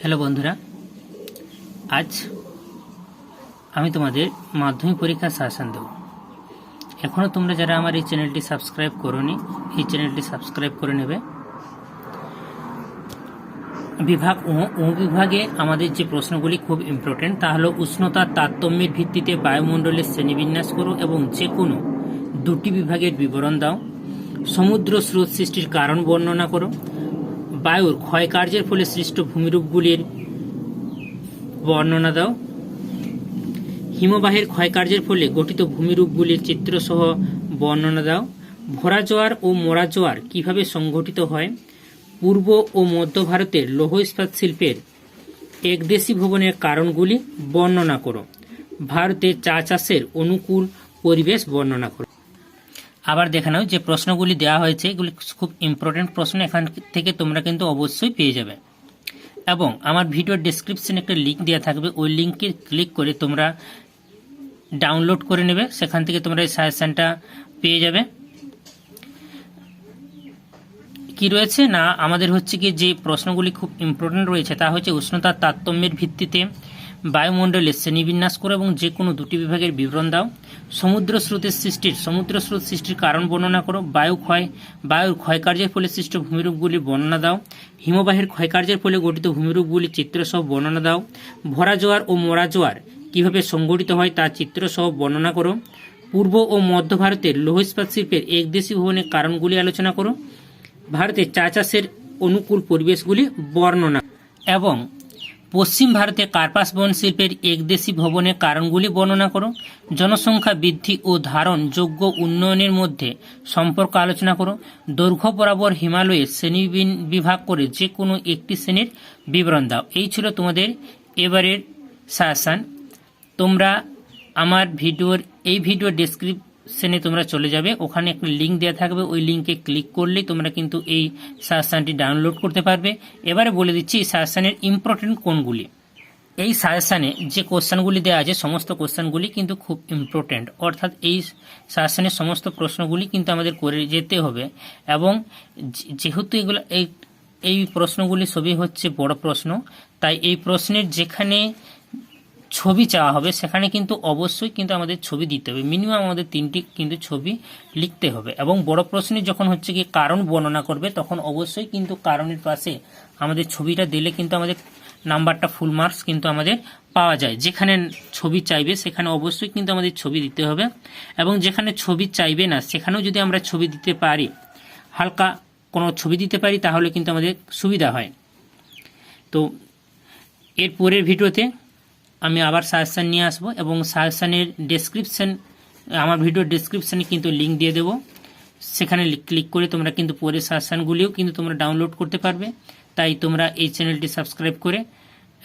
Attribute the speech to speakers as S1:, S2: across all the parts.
S1: Hello বন্ধুরা, আজ আমি তোমাদের মাধ্যমিক পরীক্ষার শাসন দেব। এখনও তোমরা যারা আমার এই চ্যানেলটি সাবস্ক্রাইব করোনি, এই চ্যানেলটি সাবস্ক্রাইব করে নেবে। বিভাগ ও বিভাগে আমাদের যে প্রশ্নগুলি খুব ইম্পর্টেন্ট তা হলো উষ্ণতার তারতম্যের ভিত্তিতে বায়ুমণ্ডলের শ্রেণীবিন্যাস করো এবং যে কোনো দুটি বিভাগের বিবরণ দাও। সমুদ্র স্রোত সৃষ্টির কারণ বর্ণনা করো। বায়ুর ক্ষয়কার্যের ফলে সৃষ্ট ভূমিরূপগুলির বর্ণনা দাও। হিমবাহের ক্ষয়কার্যের ফলে গঠিত ভূমিরূপগুলির চিত্রসহ বর্ণনা দাও। ভরা জোয়ার ও মোরা জোয়ার কীভাবে সংঘটিত হয়? পূর্ব ও মধ্য ভারতের লৌহ ইস্পাত শিল্পের একদেশী ভবনের কারণগুলি বর্ণনা করো। ভারতে চা চাষের অনুকূল পরিবেশ বর্ণনা করো। আবার দেখে নাও যে প্রশ্নগুলি দেওয়া হয়েছে, এগুলি খুব ইম্পর্টেন্ট প্রশ্ন, এখান থেকে তোমরা কিন্তু অবশ্যই পেয়ে যাবে। এবং আমার ভিডিওর ডেসক্রিপশনে একটা লিঙ্ক দেওয়া থাকবে, ওই লিঙ্কে ক্লিক করে তোমরা ডাউনলোড করে নেবে, সেখান থেকে তোমরা এই সাজেশনটা পেয়ে যাবে। কি রয়েছে? না, আমাদের হচ্ছে কি যে প্রশ্নগুলি খুব ইম্পর্টেন্ট রয়েছে, তা হচ্ছে উষ্ণতার তারতম্যের ভিত্তিতে বায়ুমণ্ডলের শ্রেণীবিন্যাস করো এবং যে কোনো দুটি বিভাগের বিবরণ দাও। সমুদ্র স্রোতের সৃষ্টির সমুদ্র স্রোত সৃষ্টির কারণ বর্ণনা করো। বায়ু ক্ষয় বায়ুর ক্ষয়কার্যের ফলে সৃষ্ট ভূমিরূপগুলির বর্ণনা দাও। হিমবাহের ক্ষয়কার্যের ফলে গঠিত ভূমিরূপগুলির চিত্রসহ বর্ণনা দাও। ভরা জোয়ার ও মোরা জোয়ার কীভাবে সংঘটিত হয় তার চিত্রসহ বর্ণনা করো। পূর্ব ও মধ্য ভারতের লৌহ ইস্পাত শিল্পের একদেশী ভবনের কারণগুলি আলোচনা করো। ভারতের চা চাষের অনুকূল পরিবেশগুলি বর্ণনা এবং পশ্চিম ভারতে কার্পাস বন শিল্পের একদেশি ভবনের কারণগুলি বর্ণনা করো। জনসংখ্যা বৃদ্ধি ও ধারণ যোগ্য উন্নয়নের মধ্যে সম্পর্ক আলোচনা করো। দৈর্ঘ্য বরাবর হিমালয়ে শ্রেণি বিভাগ করে যে কোনো একটি শ্রেণির বিবরণ দাও। এই ছিল তোমাদের এবারের সায়াসান তোমরা আমার ভিডিওর এই ভিডিও ডেসক্রিপশনে তোমরা চলে যাবে। ওখানে একটা লিঙ্ক দেওয়া থাকবে। ওই লিঙ্কে ক্লিক করলেই তোমরা কিন্তু এই সাজেশানটি ডাউনলোড করতে পারবে। এবারে বলে দিচ্ছি এই সাজেশানের ইম্পর্টেন্ট কোনগুলি? এই সাজেশানে যে কোশ্চেনগুলি দেওয়া আছে, সমস্ত কোশ্চেনগুলি কিন্তু খুব ইম্পর্টেন্ট অর্থাৎ এই সাজেশানের সমস্ত প্রশ্নগুলি কিন্তু আমাদের করে যেতে হবে। এবং যেহেতু এগুলো এই এই প্রশ্নগুলি সবই হচ্ছে বড় প্রশ্ন, তাই এই প্রশ্নের যেখানে ছবি চাওয়া হবে, সেখানে কিন্তু অবশ্যই কিন্তু আমাদের ছবি দিতে হবে। মিনিমাম আমাদের তিনটি কিন্তু ছবি লিখতে হবে। এবং বড় প্রশ্নে যখন হচ্ছে কি কারণ বর্ণনা করবে, তখন অবশ্যই কিন্তু কারণের পাশে আমাদের ছবিটা দিলে কিন্তু আমাদের নাম্বারটা ফুল মার্কস কিন্তু আমাদের পাওয়া যায়। যেখানে ছবি চাইবে, সেখানে অবশ্যই কিন্তু আমাদের ছবি দিতে হবে। এবং যেখানে ছবি চাইবে না, সেখানেও যদি আমরা ছবি দিতে পারি, হালকা কোনো ছবি দিতে পারি, তাহলে কিন্তু আমাদের সুবিধা হয়। তো, এর পরের ভিডিওতে আমি আবার সাজেশান নিয়ে আসব এবং সাজেশানের ডেসক্রিপশান আমার ভিডিও ডেসক্রিপশানে কিন্তু লিঙ্ক দিয়ে দেবো। সেখানে ক্লিক করে তোমরা কিন্তু পরে সাজেশানগুলিও কিন্তু তোমরা ডাউনলোড করতে পারবে। তাই তোমরা এই চ্যানেলটি সাবস্ক্রাইব করে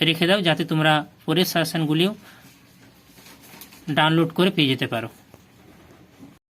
S1: রেখে দাও যাতে তোমরা পরের সাজেশানগুলিও ডাউনলোড করে পেয়ে যেতে পারো।